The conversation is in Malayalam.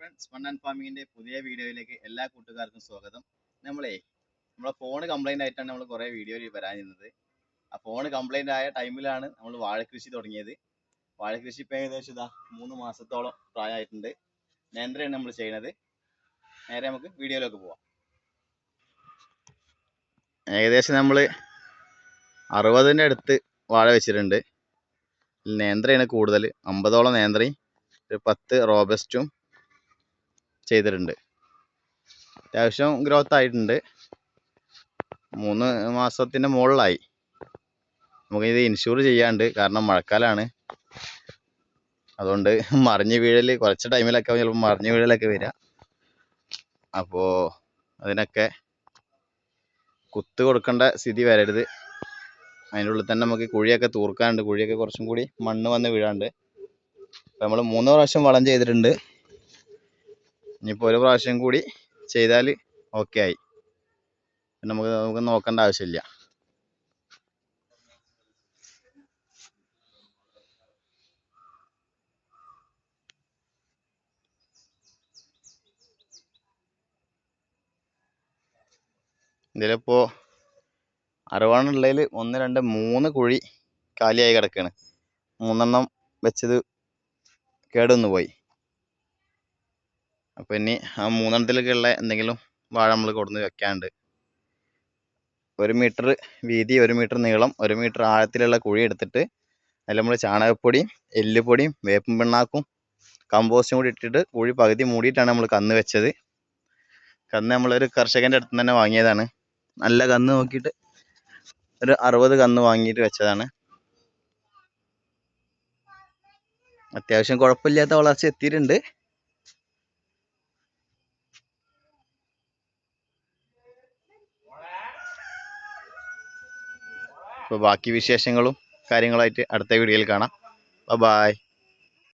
ഫ്രണ്ട്സ് വൺ ആൻഡ് ഫാമിങ്ങിന്റെ പുതിയ വീഡിയോയിലേക്ക് എല്ലാ കൂട്ടുകാർക്കും സ്വാഗതം. നമ്മളെ നമ്മളെ ഫോൺ കംപ്ലൈന്റ് ആയിട്ടാണ് നമ്മൾ കുറേ വീഡിയോയിൽ വരാനിരുന്നത്. ആ ഫോൺ കംപ്ലൈന്റ് ആയ ടൈമിലാണ് നമ്മൾ വാഴക്കൃഷി തുടങ്ങിയത്. വാഴക്കൃഷി ഇപ്പം ഏകദേശം ഇതാ മൂന്ന് മാസത്തോളം പ്രായമായിട്ടുണ്ട്. നേന്ത്രയാണ് നമ്മൾ ചെയ്യുന്നത് നേരെ നമുക്ക് വീഡിയോയിലേക്ക് പോവാം. ഏകദേശം നമ്മൾ അറുപതിന്റെ അടുത്ത് വാഴ വെച്ചിട്ടുണ്ട്. നേന്ത്രയാണ് കൂടുതൽ അമ്പതോളം നേന്ത്രയും ഒരു പത്ത് റോബസ്റ്റും ചെയ്തിട്ടുണ്ട്. അത്യാവശ്യം ഗ്രോത്ത് ആയിട്ടുണ്ട്. മൂന്ന് മാസത്തിന്റെ മുകളിലായി. നമുക്കിത് ഇൻഷൂർ ചെയ്യാണ്ട് കാരണം മഴക്കാലമാണ് അതുകൊണ്ട് മറിഞ്ഞ് വീഴൽ കുറച്ച് ടൈമിലൊക്കെ ചിലപ്പോൾ മറിഞ്ഞ് വീഴലൊക്കെ വരിക. അപ്പോൾ അതിനൊക്കെ കുത്ത് കൊടുക്കേണ്ട സ്ഥിതി വരരുത്. അതിന്റെ ഉള്ളിൽ തന്നെ നമുക്ക് കുഴിയൊക്കെ തൂർക്കാനുണ്ട്. കുഴിയൊക്കെ കുറച്ചും കൂടി മണ്ണ് വന്ന് വീഴാണ്ട്. നമ്മൾ മൂന്ന് പ്രാവശ്യം വളം ചെയ്തിട്ടുണ്ട്. ഇനിയിപ്പോൾ ഒരു പ്രാവശ്യം കൂടി ചെയ്താൽ ഓക്കെ ആയി. നമുക്ക് നമുക്ക് നോക്കേണ്ട ആവശ്യമില്ല. ഇതിലിപ്പോൾ അറുപതെണ്ണുള്ളതിൽ ഒന്ന് രണ്ട് മൂന്ന് കുഴി കാലിയായി കിടക്കുകയാണ് മൂന്നെണ്ണം വെച്ചത് കേടുവന്നു പോയി അപ്പോൾ ഇനി ആ മൂന്നെണ്ണത്തിലൊക്കെ ഉള്ള എന്തെങ്കിലും വാഴ നമ്മൾ കൊടുന്ന് വെക്കാണ്ട് ഒരു മീറ്റർ വീതി ഒരു മീറ്റർ നീളം ഒരു മീറ്റർ ആഴത്തിലുള്ള കുഴി എടുത്തിട്ട് അതിൽ നമ്മൾ ചാണകപ്പൊടിയും എല്ലുപൊടിയും വേപ്പും പിണ്ണാക്കും കമ്പോസ്റ്റും കൂടി ഇട്ടിട്ട് കുഴി പകുതി മൂടിയിട്ടാണ് നമ്മൾ കന്ന് വെച്ചത്. കന്ന് നമ്മളൊരു കർഷകന്റെ അടുത്ത് തന്നെ വാങ്ങിയതാണ്. നല്ല കന്ന് നോക്കിയിട്ട് ഒരു അറുപത് കന്ന് വാങ്ങിയിട്ട് വെച്ചതാണ്. അത്യാവശ്യം കുഴപ്പമില്ലാത്ത വളർച്ച എത്തിയിട്ടുണ്ട്. അപ്പോൾ ബാക്കി വിശേഷങ്ങളും കാര്യങ്ങളായിട്ട് അടുത്ത വീഡിയോയിൽ കാണാം. ബൈ